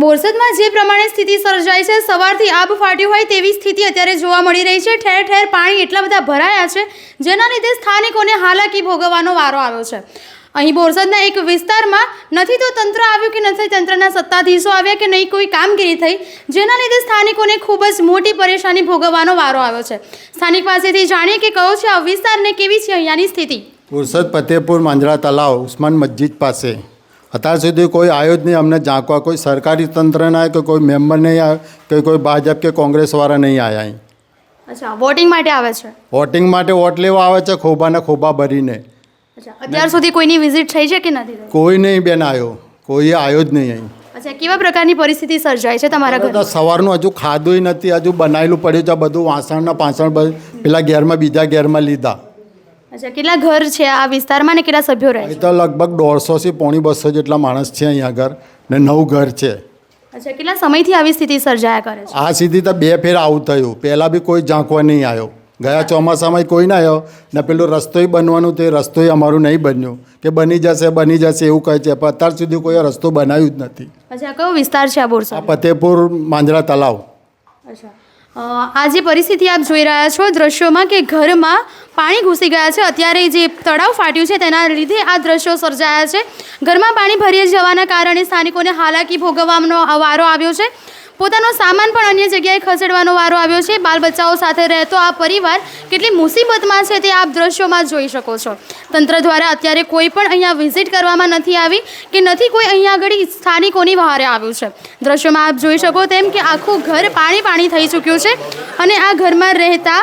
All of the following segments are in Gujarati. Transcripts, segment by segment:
બોરસદમાં જે પ્રમાણે સ્થિતિ સર્જાઈ છે, સવારથી આબ ફાટ્યું હોય તેવી સ્થિતિ અત્યારે જોવા મળી રહી છે. ઠેર ઠેર પાણી એટલા બધા ભરાયા છે, જેના લીધે સ્થાનિકોને હાલાકી ભોગવવાનો વારો આવ્યો છે. અહીં બોરસદના એક વિસ્તારમાં નથી તો તંત્ર આવ્યું કે નથી, તંત્રના સત્તાધીશો આવ્યા કે નહીં, કોઈ કામગીરી થઈ, જેના લીધે સ્થાનિકોને ખૂબ જ મોટી પરેશાની ભોગવવાનો વારો આવ્યો છે. સ્થાનિક પાસેથી જાણીએ કે કયો છે આ વિસ્તારને કેવી છે અહીંયાની સ્થિતિ? બોરસદ ફતેપુર માંજરા તલાવ ઉસ્માન મસ્જિદ પાસે. અત્યાર સુધી કોઈ આવ્યો જ નહીં. અમને ઝાંકવા કોઈ સરકારી તંત્ર ના કે કોઈ મેમ્બર નહીં આવ્યો કે કોઈ ભાજપ કે કોંગ્રેસવાળા નહીં આવ્યા અહીં. અચ્છા વોટિંગ માટે આવે છે? વોટિંગ માટે વોટ લેવા આવે છે ખોબાને ખોબા ભરીને. અત્યાર સુધી કોઈની વિઝિટ થઈ છે કે નથી કોઈ નહીં બેન આવ્યો. કોઈ આવ્યો જ નહીં અહીં. અચ્છા કેવા પ્રકારની પરિસ્થિતિ સર્જાય છે તમારા ઘરે? સવારનું હજુ ખાધું નથી હજુ બનાવેલું પડ્યું છે બધું વાસણના પાસણ પેલા ઘેરમાં બીજા ઘેરમાં લીધા. અચ્છા કેટલા ઘર છે આ વિસ્તારમાં ને કેટલા સભ્યો રહે છે? અહીં તો લગભગ દોઢસોથી પોણી બસો જેટલા માણસ છે અહીંયા આગળ ને નવ ઘર છે. અચ્છા કેટલા સમયથી આવી સ્થિતિ સર્જાયા કરે છે? આ સીધી તો બે ફેર આવું થયું. પહેલાં બી કોઈ ઝાંકવા નહીં આવ્યો. ગયા ચોમાસામાં કોઈ ના આવ્યો ને પેલું રસ્તોય બનવાનું તે રસ્તોય અમારું નહીં બન્યું. કે બની જશે બની જશે એવું કહે છે પણ અત્યાર સુધી કોઈ રસ્તો બનાવ્યું જ નથી. અચ્છા કયો વિસ્તાર છે આ બોરસદ? આ ફતેપુર માંજરા તલાવ અચ્છા. અ, આ જે પરિસ્થિતિ આપ જોઈ રહ્યા છો દ્રશ્યોમાં કે ઘરમાં પાણી ઘૂસી ગયા છે. અત્યારે જે તળાવ ફાટ્યું છે તેના લીધે આ દ્રશ્યો સર્જાયા છે. ઘરમાં પાણી ભરી જવાના કારણે સ્થાનિકોને હાલાકી ભોગવવાનો વારો આવ્યો છે. પોતાનો સામાન પણ અન્ય જગ્યાએ ખસેડવાનો વારો આવ્યો છે. બાલ બચ્ચાઓ સાથે રહેતો આ પરિવાર કેટલી મુસીબતમાં છે તે આપ દ્રશ્યોમાં જોઈ શકો છો. તંત્ર દ્વારા અત્યારે કોઈ પણ અહીંયા વિઝિટ કરવામાં નથી આવી કે નથી કોઈ અહીંયા આગળ સ્થાનિકોની વહારે આવ્યું છે. દ્રશ્યોમાં આપ જોઈ શકો તેમ કે આખું ઘર પાણી પાણી થઈ ચૂક્યું છે અને આ ઘરમાં રહેતા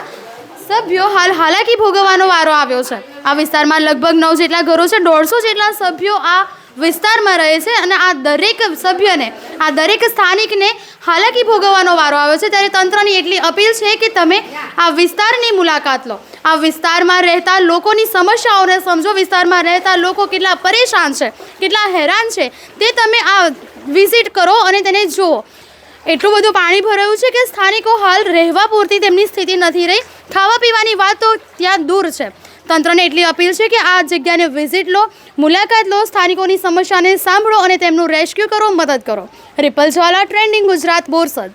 સભ્યો હાલ હાલાકી ભોગવવાનો વારો આવ્યો છે. આ વિસ્તારમાં લગભગ નવ જેટલા ઘરો છે, દોઢસો જેટલા સભ્યો આ વિસ્તારમાં રહે છે અને આ દરેક સભ્યને, આ દરેક સ્થાનિકને હાલાકી ભોગવવાનો વારો આવ્યો છે. ત્યારે તંત્રની એટલી અપીલ છે કે તમે આ વિસ્તારની મુલાકાત લો. આ વિસ્તારમાં રહેતા લોકોની સમસ્યાઓને સમજો. વિસ્તારમાં રહેતા લોકો કેટલા પરેશાન છે, કેટલા હેરાન છે, તે તમે આ વિઝિટ કરો અને તેને જુઓ. એટલું બધું પાણી ભરાયું છે કે સ્થાનિકો હાલ રહેવા પૂરતી તેમની સ્થિતિ નથી રહી. ખાવા પીવાની વાત તો ત્યાં દૂર છે. તંત્રને એટલી અપીલ છે કે આ જગ્યાને વિઝિટ લો, મુલાકાત લો, સ્થાનિકોની સમસ્યાને સાંભળો અને તેમનું રેસ્ક્યુ કરો, મદદ કરો. Ripple Jwala, trending Gujarat, Borsad.